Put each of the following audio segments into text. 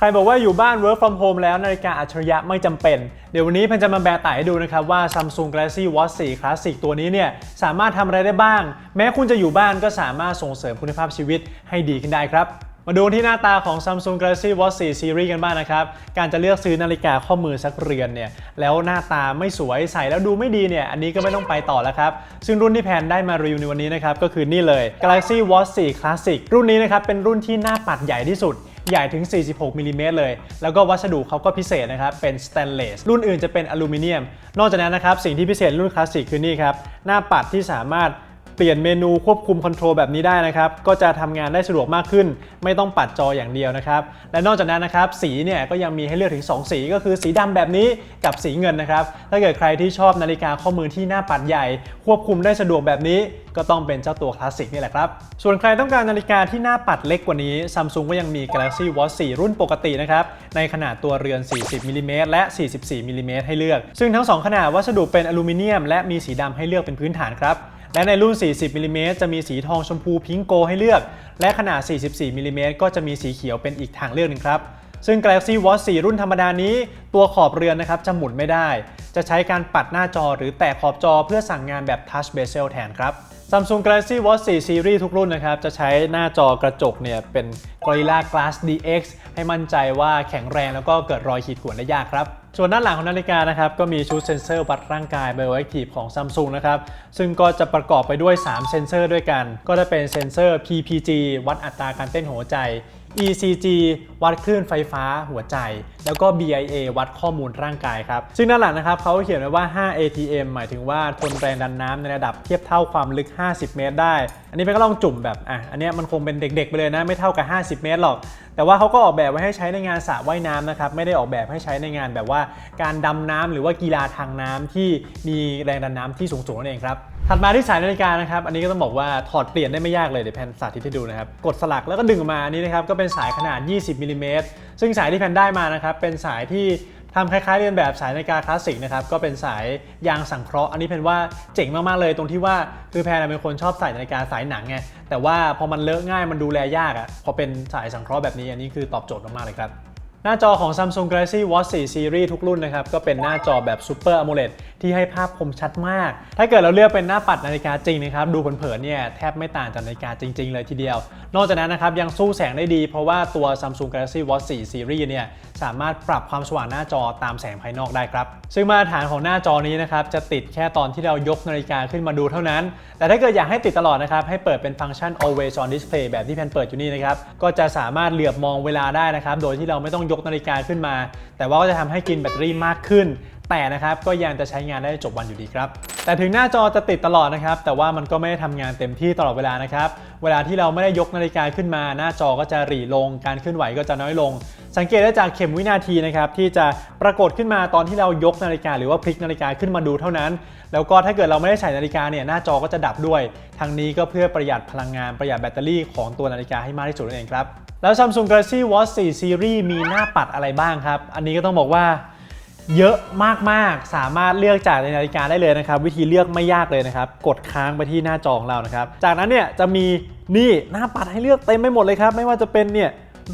ใครบอกว่าอยู่บ้าน work from home แล้วนาฬิกาอัจฉริยะไม่จำเป็น เดี๋ยววันนี้เพันจะมาแบร์ไต่ให้ดูนะครับว่า Samsung Galaxy Watch 4 Classic ตัวนี้เนี่ยสามารถทำอะไรได้บ้าง แม้คุณจะอยู่บ้านก็สามารถส่งเสริมคุณภาพชีวิตให้ดีขึ้นได้ครับ มาดูที่หน้าตาของ Samsung Galaxy Watch 4 Series กันบ้างนะครับ การจะเลือกซื้อนาฬิกาข้อมือสักเรือนเนี่ยแล้วหน้าตาไม่สวยใส่แล้วดูไม่ดีเนี่ยอันนี้ก็ไม่ต้องไปต่อแล้วครับ ซึ่งรุ่นที่แพนได้มารีวิวในวันนี้นะครับก็คือนี่เลย Galaxy Watch 4 Classic รุ่นนี้นะครับเป็นรุ่นที่หน้าปัดใหญ่ที่สุด ใหญ่ถึง 46มิลลิเมตรเลย แล้วก็วัสดุเขาก็พิเศษนะครับ เป็นสแตนเลส รุ่นอื่นจะเป็นอลูมิเนียม นอกจากนั้นนะครับ สิ่งที่พิเศษรุ่นคลาสสิกคือนี่ครับ หน้าปัดที่สามารถ เปลี่ยนเมนูควบคุมคอนโทรลแบบนี้ได้นะครับ ก็จะทำงานได้สะดวกมากขึ้น ไม่ต้องปัดจออย่างเดียวนะครับ และนอกจากนั้นนะครับ สีเนี่ยก็ยังมีให้เลือกถึง 2 สีก็คือสีดำแบบนี้กับสีเงินนะครับ ถ้าเกิดใครที่ชอบนาฬิกาข้อมือที่หน้าปัดใหญ่ ควบคุมได้สะดวกแบบนี้ก็ต้องเป็นเจ้าตัวคลาสสิกนี่แหละครับ ส่วนใครต้องการนาฬิกาที่หน้าปัดเล็กกว่านี้ Samsung ก็ยังมี Galaxy Watch 4 รุ่นปกตินะครับ ในขนาดตัวเรือน 40มิลลิเมตรและ 44มิลลิเมตรให้เลือก ซึ่งทั้งสองขนาดวัสดุเป็นอลูมิเนียม และมีสีดำให้เลือกเป็นพื้นฐานครับ และในรุ่น 40มิลลิเมตรจะมีสีทองชมพูพิงโกให้เลือก และขนาด 44มิลลิเมตรก็จะมีสีเขียวเป็นอีกทางเลือกหนึ่งครับซึ่ง Galaxy Watch 4 รุ่นธรรมดานี้ ตัวขอบเรือนนะครับจะหมุนไม่ได้ จะใช้การปัดหน้าจอหรือแตะขอบจอเพื่อสั่งงานแบบ Touch Bezel แทนครับ Samsung Galaxy Watch 4 Series ทุกรุ่นนะครับจะใช้หน้าจอกระจกเนี่ยเป็น Gorilla Glass DX ให้มั่นใจว่าแข็งแรงแล้วก็เกิดรอยขีดข่วนได้ยากครับ ส่วนด้านหลังของนาฬิกานะครับก็มีชุดเซ็นเซอร์วัดร่างกาย Bioactive ของ Samsung นะครับซึ่งก็จะประกอบไปด้วย 3 เซ็นเซอร์ด้วยกัน ก็จะเป็นเซ็นเซอร์ PPG วัดอัตราการเต้นหัวใจ ECG วัดคลื่นไฟฟ้าหัวใจ แล้วก็ BIA วัดข้อมูลร่างกายครับ ซึ่งด้านหลังนะครับเขาเขียนไว้ว่า 5 ATM หมายถึงว่าทนแรงดันน้ำในระดับเทียบเท่าความลึก 50 เมตรได้ อันนี้เป็นก็ลองจุ่มแบบอะอันนี้มันคงเป็นเด็กๆ ไปเลยนะ ไม่เท่ากับ 50 เมตรหรอก แต่ว่าเขาก็ออกแบบไว้ให้ใช้ในงานสระว่ายน้ำนะครับไม่ได้ออกแบบให้ใช้ในงานแบบว่า การดำน้ำหรือว่ากีฬาทางน้ำที่มีแรงดันน้ำที่สูงๆนั่นเองครับ ถัดมาที่สายนาฬิกานะครับ อันนี้ก็ต้องบอกว่าถอดเปลี่ยนได้ไม่ยากเลยเดี๋ยวแพนสาธิตให้ดูนะครับ กดสลักแล้วก็ดึงออกมาอันนี้นะครับ ก็เป็นสายขนาด 20มิลลิเมตรซึ่งสายที่แพนได้มานะครับ เป็นสายที่ทำคล้ายๆเรียนแบบสายนาฬิกาคลาสสิกนะครับ ก็เป็นสายยางสังเคราะห์ อันนี้แพนว่าเจ๋งมากๆเลยตรงที่ว่าคือแพนเป็นคนชอบใส่นาฬิกาสายหนังไง แต่ว่าพอมันเลอะง่ายมันดูแลยากอะ่ะ พอเป็นสายสังเคราะห์แบบนี้อันนี้คือตอบโจทย์มากๆเลยครับ หน้าจอของ Samsung Galaxy Watch 4 Series ทุกรุ่นนะครับ ก็เป็นหน้าจอแบบ Super AMOLED ที่ให้ภาพคมชัดมาก ถ้าเกิดเราเลือกเป็นหน้าปัดนาฬิกาจริงนะครับ ดูเผินๆเนี่ยแทบไม่ต่างจากนาฬิกาจริง ๆ เลยทีเดียว นอกจากนั้นนะครับ ยังสู้แสงได้ดี เพราะว่าตัว Samsung Galaxy Watch 4 Series เนี่ยสามารถปรับความสว่างหน้าจอตามแสงภายนอกได้ครับ ซึ่งมาตรฐานของหน้าจอนี้นะครับจะติดแค่ตอนที่เรายกนาฬิกาขึ้นมาดูเท่านั้น แต่ถ้าเกิดอยากให้ติดตลอดนะครับให้เปิดเป็นฟังก์ชัน always on display แบบที่แพนเปิดอยู่นี่นะครับก็จะสามารถเหลือบมองเวลาได้นะครับโดยที่เราไม่ต้องยกนาฬิกาขึ้นมา แต่ว่าก็จะทำให้กินแบตเตอรี่มากขึ้น แต่นะครับก็ยังจะใช้งานได้จบวันอยู่ดีครับ แต่ถึงหน้าจอจะติดตลอดนะครับ แต่ว่ามันก็ไม่ได้ทำงานเต็มที่ตลอดเวลานะครับ เวลาที่เราไม่ได้ยกนาฬิกาขึ้นมา หน้าจอก็จะหรี่ลง การเคลื่อนไหวก็จะน้อยลง สังเกตได้จากเข็มวินาทีนะครับที่จะปรากฏขึ้นมาตอนที่เรายกนาฬิกา หรือว่าพลิกนาฬิกาขึ้นมาดูเท่านั้น แล้วก็ถ้าเกิดเราไม่ได้ใส่นาฬิกาเนี่ยหน้าจอก็จะดับด้วย ทางนี้ก็เพื่อประหยัดพลังงานประหยัดแบตเตอรี่ของตัวนาฬิกาให้มากที่สุดนั่นเองครับ แล้ว Samsung Galaxy Watch 4 Series มีหน้าปัดอะไรบ้างครับ อันนี้ก็ต้องบอกว่าเยอะมากๆ สามารถเลือกจากในนาฬิกาได้เลยนะครับ วิธีเลือกไม่ยากเลยนะครับ กดค้างไปที่หน้าจอของเรานะครับ จากนั้นเนี่ยจะมีนี่หน้าปัดให้เลือกเต็มไปหมดเลยครับ ไม่ว่าจะเป็นเนี่ย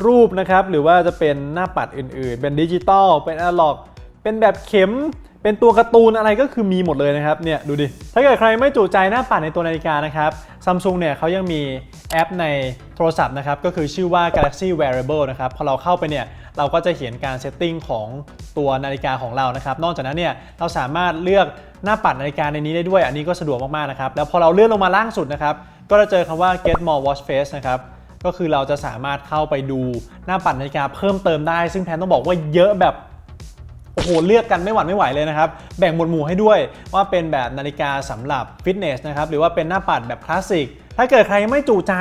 รูปนะครับ หรือว่าจะเป็นหน้าปัดอื่นๆ เป็นดิจิตอลเป็นอนาล็อก เป็นแบบเข็ม เป็นตัวการ์ตูนอะไรก็คือมีหมดเลยนะครับเนี่ยดูดิ ถ้าเกิดใครไม่จุใจหน้าปัดในตัวนาฬิกานะครับซัมซุงเนี่ยเขายังมีแอปในโทรศัพท์นะครับก็คือชื่อว่า Galaxy Wearable นะครับพอเราเข้าไปเนี่ยเราก็จะเห็นการเซตติ้งของตัวนาฬิกาของเรานะครับนอกจากนั้นเนี่ยเราสามารถเลือกหน้าปัดนาฬิกาในนี้ได้ด้วย อันนี้ก็สะดวกมากๆนะครับแล้วพอเราเลื่อนลงมาล่างสุดนะครับก็จะเจอคำว่า Get More Watch Face นะครับก็คือเราจะสามารถเข้าไปดูหน้าปัดนาฬิกาเพิ่มเติมได้ ซึ่งแพนต้องบอกว่าเยอะแบบ โอ้โหเลือกกันไม่หวั่นไม่ไหวเลยนะครับ แบ่งหมวดหมู่ให้ด้วยว่าเป็นแบบนาฬิกาสำหรับฟิตเนสนะครับหรือว่าเป็นหน้าปัดแบบคลาสสิกถ้าเกิดใครไม่จูใจ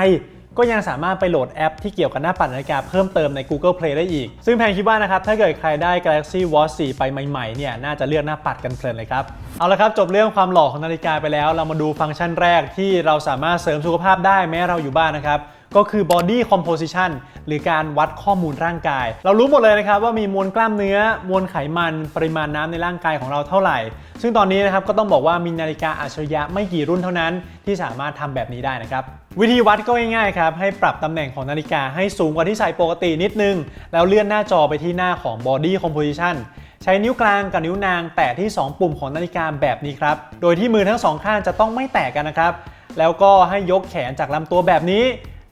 ก็ยังสามารถไปโหลดแอปที่เกี่ยวกับหน้าปัดนาฬิกาเพิ่มเติมใน Google Play ได้อีก ซึ่งแพนคิดว่านะครับ ถ้าเกิดใครได้ Galaxy Watch 4 ไปใหม่ๆ เนี่ย น่าจะเลือกหน้าปัดกันเพลินเลยครับ เอาละครับ จบเรื่องความหล่อของนาฬิกาไปแล้ว เรามาดูฟังก์ชันแรกที่เราสามารถเสริมสุขภาพได้แม้เราอยู่บ้านนะครับ ก็คือ body composition หรือการวัดข้อมูลร่างกาย เรารู้หมดเลยนะครับว่ามีมวลกล้ามเนื้อ มวลไขมัน ปริมาณน้ำในร่างกายของเราเท่าไหร่ ซึ่งตอนนี้นะครับก็ต้องบอกว่ามีนาฬิกาอัจฉริยะไม่กี่รุ่นเท่านั้น ที่สามารถทำแบบนี้ได้นะครับวิธีวัดก็ง่ายๆครับ ให้ปรับตำแหน่งของนาฬิกาให้สูงกว่าที่ใส่ปกตินิดนึง แล้วเลื่อนหน้าจอไปที่หน้าของ body composition ใช้นิ้วกลางกับนิ้วนางแตะที่ 2 ปุ่มของนาฬิกาแบบนี้ครับ โดยที่มือทั้งสองข้างจะต้องไม่แตะกันนะครับ แล้วก็ให้ยกแขนจากลำตัวแบบนี้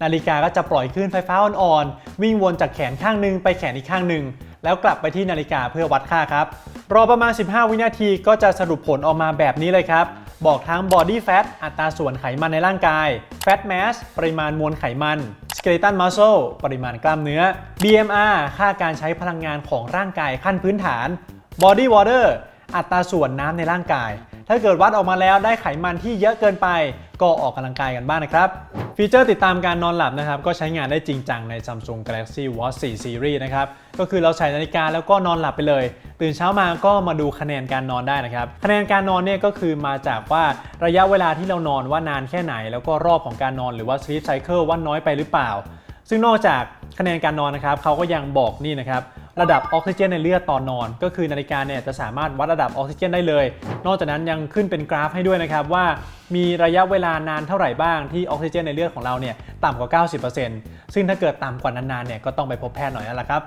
นาฬิกาก็จะปล่อยคลื่นไฟฟ้าอ่อนๆวิ่งวนจากแขนข้างหนึ่งไปแขนอีกข้างหนึ่งแล้วกลับไปที่นาฬิกาเพื่อวัดค่าครับ รอประมาณ 15 วินาทีก็จะสรุปผลออกมาแบบนี้เลยครับ บอกทั้ง body fat อัตราส่วนไขมันในร่างกาย fat mass ปริมาณมวลไขมัน skeletal muscle ปริมาณกล้ามเนื้อ BMR ค่าการใช้พลังงานของร่างกายขั้นพื้นฐาน body water อัตราส่วนน้ำในร่างกาย ถ้าเกิดวัดออกมาแล้วได้ไขมันที่เยอะเกินไป ก็ออกกำลังกายกันบ้างนะครับ ฟีเจอร์ติดตามการนอนหลับนะครับก็ใช้งานได้จริงจังใน Samsung Galaxy Watch 4 Series นะครับก็คือเราใส่นาฬิกาแล้วก็นอนหลับไปเลย ตื่นเช้ามาก็มาดูคะแนนการนอนได้นะครับคะแนนการนอนเนี่ยก็คือมาจากว่าระยะเวลาที่เรานอนว่านานแค่ไหน แล้วก็รอบของการนอนหรือว่า sleep cycle ว่าน้อยไปหรือเปล่า ซึ่งนอกจากคะแนนการนอนนะครับเขาก็ยังบอกนี่นะครับ ระดับออกซิเจนในเลือดตอนนอน ก็คือนาฬิกาเนี่ยจะสามารถวัดระดับออกซิเจนได้เลย นอกจากนั้นยังขึ้นเป็นกราฟให้ด้วยนะครับว่ามีระยะเวลานานเท่าไหร่บ้างที่ออกซิเจนในเลือดของเราเนี่ยต่ำกว่า 90%ซึ่งถ้าเกิดต่ำกว่านานๆเนี่ยก็ต้องไปพบแพทย์หน่อยแล้วล่ะครับ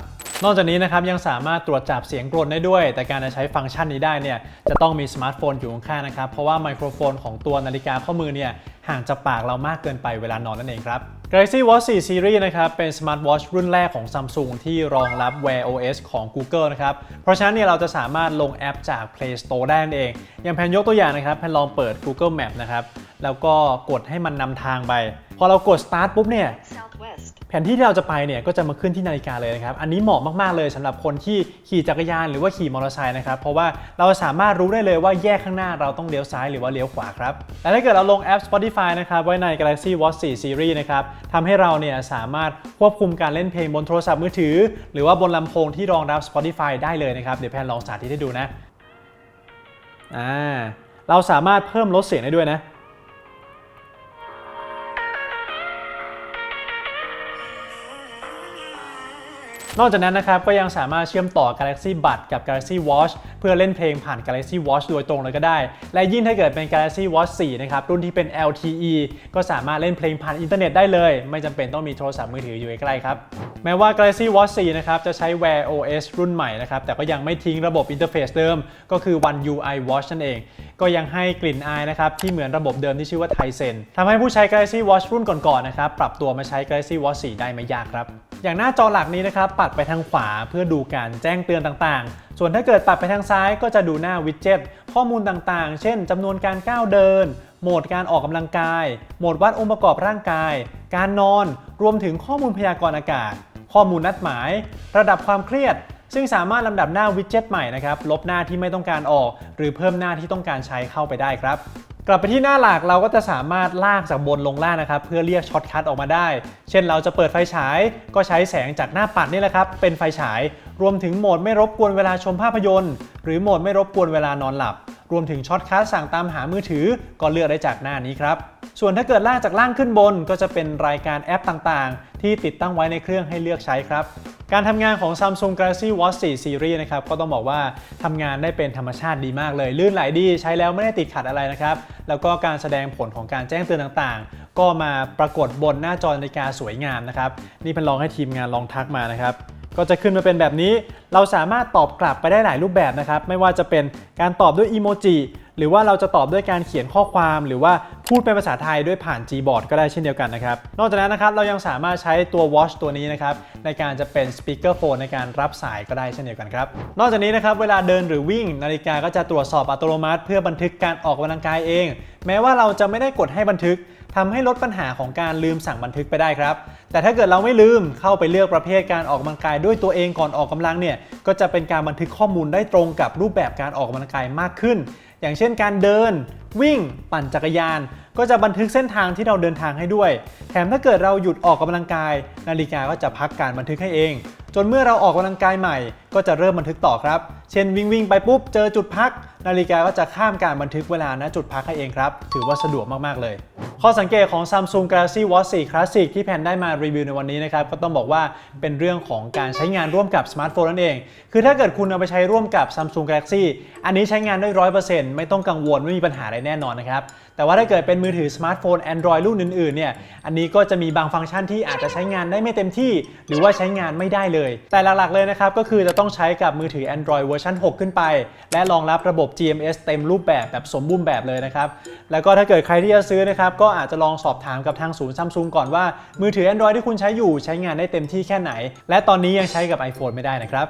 นอกจากนี้นะครับยังสามารถตรวจจับเสียงกรนได้ด้วย แต่การจะใช้ฟังก์ชันนี้ได้เนี่ยจะต้องมีสมาร์ทโฟนอยู่ข้างๆนะครับเพราะว่าไมโครโฟนของตัวนาฬิกาข้อมือเนี่ยห่างจากปากเรามากเกินไปเวลานอนนั่นเองครับ Galaxy Watch 4 Series นะครับ เป็นสมาร์ทวอชรุ่นแรกของ Samsung ที่รองรับ Wear OS ของ Google นะครับ เพราะฉะนั้นเนี่ยเราจะสามารถลงแอปจาก Play Store ได้นั่นเอง อย่างแพนยกตัวอย่างนะครับ แพนลองเปิด Google Map นะครับ แล้วก็กดให้มันนำทางไป พอเรากด Start ปุ๊บเนี่ย ผนที่ที่เราจะไปเนี่ยก็จะมาขึ้นที่นาฬิกาเลยนะครับ อันนี้เหมาะมาก ๆ เลยสำหรับคนที่ขี่จักรยานหรือว่าขี่มอเตอร์ไซค์นะครับ เพราะว่าเราสามารถรู้ได้เลยว่าแยกข้างหน้าเราต้องเลี้ยวซ้ายหรือว่าเลี้ยวขวาครับ และถ้าเกิดเราลงแอป Spotify นะครับ ไว้ใน Galaxy Watch 4 Series นะครับทำให้เราเนี่ยสามารถควบคุมการเล่นเพลงบนโทรศัพท์มือถือ หรือว่าบนลำโพงที่รองรับ Spotify ได้เลยนะครับ เดี๋ยวแพนลองสาธิตให้ดูนะ อ่า เราสามารถเพิ่มลดเสียงได้ด้วยนะ นอกจากนั้นนะครับก็ยังสามารถเชื่อมต่อ Galaxy Buds กับ Galaxy Watch เพื่อเล่นเพลงผ่าน Galaxy Watch โดยตรงเลยก็ได้ และยิ่งถ้าเกิดเป็น Galaxy Watch 4 นะครับ รุ่นที่เป็น LTE ก็สามารถเล่นเพลงผ่านอินเทอร์เน็ตได้เลย ไม่จำเป็นต้องมีโทรศัพท์มือถืออยู่ใกล้ๆครับ แม้ว่า Galaxy Watch 4 นะครับ จะใช้ Wear OS รุ่นใหม่นะครับ แต่ก็ยังไม่ทิ้งระบบอินเทอร์เฟซเดิม ก็คือ One UI Watch นั่นเอง ก็ยังให้กลิ่นอายนะครับ ที่เหมือนระบบเดิมที่ชื่อว่า Tizen ทำให้ผู้ใช้ Galaxy Watch รุ่นก่อนๆนะครับ ปรับตัวมาใช้ Galaxy Watch 4 ได้ไม่ยากครับ อย่างหน้าจอหลักนี้นะครับปัดไปทางขวาเพื่อดูการแจ้งเตือนต่างๆ ส่วนถ้าเกิดปัดไปทางซ้ายก็จะดูหน้าวิดเจ็ตข้อมูลต่างๆ เช่นจำนวนการก้าวเดิน โหมดการออกกำลังกาย โหมดวัดองค์ประกอบร่างกาย การนอน รวมถึงข้อมูลพยากรณ์อากาศ ข้อมูลนัดหมาย ระดับความเครียด ซึ่งสามารถลำดับหน้าวิดเจ็ตใหม่นะครับลบหน้าที่ไม่ต้องการออก หรือเพิ่มหน้าที่ต้องการใช้เข้าไปได้ครับ กลับไปที่หน้าหลักเราก็จะสามารถลากจากบนลงล่างนะครับ เพื่อเรียกช็อตคัทออกมาได้ เช่นเราจะเปิดไฟฉายก็ใช้แสงจากหน้าปัดนี่แหละครับ เป็นไฟฉาย รวมถึงโหมดไม่รบกวนเวลาชมภาพยนตร์ หรือโหมดไม่รบกวนเวลานอนหลับ รวมถึงช็อตคัทสั่งตามหามือถือก็เลือกได้จากหน้านี้ครับส่วนถ้าเกิดลากจากล่างขึ้นบน ก็จะเป็นรายการแอปต่างๆ ที่ติดตั้งไว้ในเครื่องให้เลือกใช้ครับ การทำงานของ Samsung Galaxy Watch 4 Series นะครับก็ต้องบอกว่าทำงานได้เป็นธรรมชาติดีมากเลย ลื่นไหลดีใช้แล้วไม่ได้ติดขัดอะไรนะครับ แล้วก็การแสดงผลของการแจ้งเตือนต่างๆ ก็มาปรากฏบนหน้าจอนาฬิกาสวยงามนะครับนี่เป็นลองให้ทีมงานลองทักมานะครับ ก็จะขึ้นมาเป็นแบบนี้ เราสามารถตอบกลับไปได้หลายรูปแบบนะครับ ไม่ว่าจะเป็นการตอบด้วยอีโมจิหรือว่าเราจะตอบด้วยการเขียนข้อความหรือว่าพูดเป็นภาษาไทยด้วยผ่าน Gboard ก็ได้เช่นเดียวกันนะครับ นอกจากนั้นนะครับ เรายังสามารถใช้ตัว Watch ตัวนี้นะครับ ในการจะเป็น Speaker Phone ในการรับสายก็ได้เช่นเดียวกันครับ นอกจากนี้นะครับ เวลาเดินหรือวิ่ง นาฬิกาก็จะตรวจสอบอัตโนมัติ เพื่อบันทึกการออกกำลังกายเอง แม้ว่าเราจะไม่ได้กดให้บันทึก ทำให้ลดปัญหาของการลืมสั่งบันทึกไปได้ครับ แต่ถ้าเกิดเราไม่ลืมเข้าไปเลือกประเภทการออกกำลังกายด้วยตัวเองก่อนออกกำลังเนี่ยก็จะเป็นการบันทึกข้อมูลได้ตรงกับรูปแบบการออกกำลังกายมากขึ้น อย่างเช่นการเดิน วิ่ง ปั่นจักรยาน ก็จะบันทึกเส้นทางที่เราเดินทางให้ด้วย แถมถ้าเกิดเราหยุดออกกำลังกาย นาฬิกาก็จะพักการบันทึกให้เอง จนเมื่อเราออกกำลังกายใหม่ ก็จะเริ่มบันทึกต่อครับ เช่นวิ่งวิ่งไปปุ๊บเจอจุดพัก นาฬิกาก็จะข้ามการบันทึกเวลาณจุดพักให้เองครับ ถือว่าสะดวกมากๆเลย ข้อสังเกตของ Samsung Galaxy Watch 4 Classic ที่แพนได้มารีวิวในวันนี้นะครับ ก็ต้องบอกว่าเป็นเรื่องของการใช้งานร่วมกับสมาร์ทโฟนนั่นเอง คือถ้าเกิดคุณเอาไปใช้ร่วมกับ Samsung Galaxy อันนี้ใช้งานได้ร้อยเปอร์เซ็นต์ไม่ต้องกังวล ไม่มีปัญหาอะไรแน่นอนนะครับ แต่ว่าถ้าเกิดเป็นมือถือสมาร์ทโฟน Android รุ่นอื่นๆเนี่ยอันนี้ก็จะมีบางฟังก์ชันที่อาจจะใช้งานได้ไม่เต็มที่ หรือว่าใช้งานไม่ได้เลย แต่หลักๆเลยนะครับก็คือจะต้องใช้กับมือถือ Android เวอร์ชัน6 ขึ้นไป และรองรับระบบ GMS เต็มรูปแบบแบบสมบูรณ์แบบเลยนะครับแล้วก็ถ้าเกิดใครที่จะซื้อนะครับก็อาจจะลองสอบถามกับทางศูนย์ซัมซุงก่อนว่า มือถือ Android ที่คุณใช้อยู่ใช้งานได้เต็มที่แค่ไหน และตอนนี้ยังใช้กับ iPhone ไม่ได้นะครับ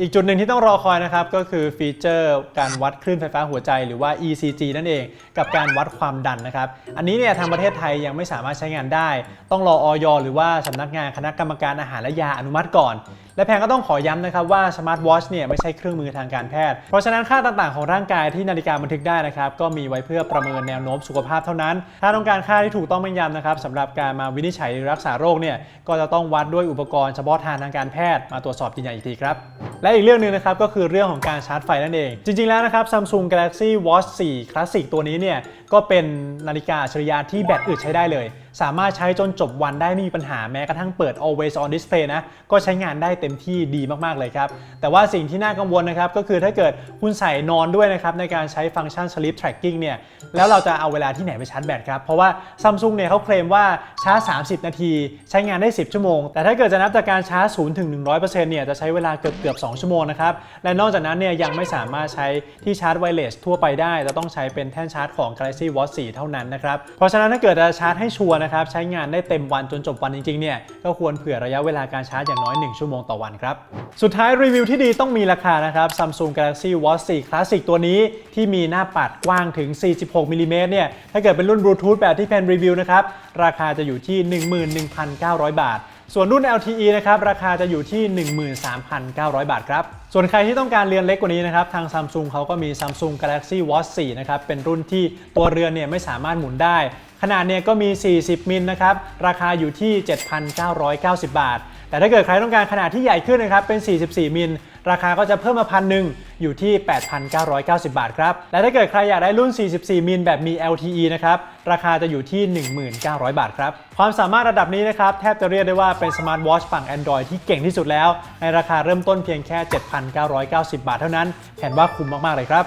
อีกจุดหนึ่งที่ต้องรอคอยนะครับ ก็คือฟีเจอร์การวัดคลื่นไฟฟ้าหัวใจหรือว่า ECG นั่นเอง กับการวัดความดันนะครับ อันนี้เนี่ยทางประเทศไทยยังไม่สามารถใช้งานได้ ต้องรอออยหรือว่าสำนักงานคณะกรรมการอาหารและยาอนุมัติก่อน และแพงก็ต้องขอย้ำนะครับว่าสมาร์ทวอชเนี่ยไม่ใช่เครื่องมือทางการแพทย์ เพราะฉะนั้นค่าต่างๆของร่างกายที่นาฬิกาบันทึกได้นะครับก็มีไว้เพื่อประเมินแนวโน้มสุขภาพเท่านั้น ถ้าต้องการค่าที่ถูกต้องแม่นยำนะครับสำหรับการมาวินิจฉัยหรือรักษาโรคเนี่ยก็จะต้องวัดด้วยอุปกรณ์เฉพาะทางทางการแพทย์มาตรวจสอบยืนยันอีกทีครับและอีกเรื่องหนึ่งนะครับก็คือเรื่องของการชาร์จไฟนั่นเอง จริงๆแล้วนะครับ Samsung Galaxy Watch 4 Classic ตัวนี้เนี่ยก็เป็นนาฬิกาอัจฉริยะที่แบตอึดใช้ได้เลย สามารถใช้จนจบวันได้ไม่มีปัญหาแม้กระทั่งเปิด always on display นะ ก็ใช้งานได้เต็มที่ดีมากๆเลยครับ แต่ว่าสิ่งที่น่ากังวลนะครับ ก็คือถ้าเกิดคุณใส่นอนด้วยนะครับ ในการใช้ฟังก์ชัน sleep tracking เนี่ย แล้วเราจะเอาเวลาที่ไหนไปชาร์จแบตครับ เพราะว่า Samsung เนี่ยเขาเคลมว่าชาร์จ 30 นาที ใช้งานได้ 10 ชั่วโมง แต่ถ้าเกิดจะนับจากการชาร์จ0ถึง100%เนี่ยจะใช้เวลาเกือบเกือบ2 ชั่วโมงนะครับ และนอกจากนั้นเนี่ยยังไม่สามารถใช้ที่ชาร์จไวเลสทั่วไปได้จะต้องใช้เป็นแท่นชาร์จของ Galaxy Watch 4 เท่านั้นนะครับ เพราะฉะนั้นถ้าเกิดจะชาร์จให้ชัวร์นะครับ ใช้งานได้เต็มวันจนจบวันจริงๆเนี่ยก็ควรเผื่อระยะเวลาการชาร์จอย่างน้อย 1 ชั่วโมงต่อวันครับสุดท้ายรีวิวที่ดีต้องมีราคานะครับ Samsung Galaxy Watch 4 Classic ตัวนี้ที่มีหน้าปัดกว้างถึง 46มิลลิเมตรเนี่ยถ้าเกิดเป็นรุ่นบลูทูธแบบที่แพนรีวิวนะครับราคาจะอยู่ที่ 11,900 บาท ส่วนรุ่น LTE นะครับราคาจะอยู่ที่ 13,900 บาทครับ ส่วนใครที่ต้องการเรือนเล็กกว่านี้นะครับทาง Samsung เขาก็มี Samsung Galaxy Watch 4 นะครับเป็นรุ่นที่ตัวเรือนเนี่ยไม่สามารถหมุนได้ ขนาดเนี่ยก็มี 40 มิลนะครับราคาอยู่ที่ 7,990 บาท แต่ถ้าเกิดใครต้องการขนาดที่ใหญ่ขึ้นนะครับเป็น 44 มิล ราคาก็จะเพิ่มมาพันหนึ่งอยู่ที่ 8,990 บาทครับ และถ้าเกิดใครอยากได้รุ่น 44 มิลแบบมี LTE นะครับ ราคาจะอยู่ที่ 1,900 บาทครับ ความสามารถระดับนี้นะครับ แทบจะเรียกได้ว่าเป็นสมาร์ทวอชฝั่ง Android ที่เก่งที่สุดแล้ว ในราคาเริ่มต้นเพียงแค่ 7,990 บาทเท่านั้น แผนว่าคุ้มมาก ๆ เลยครับ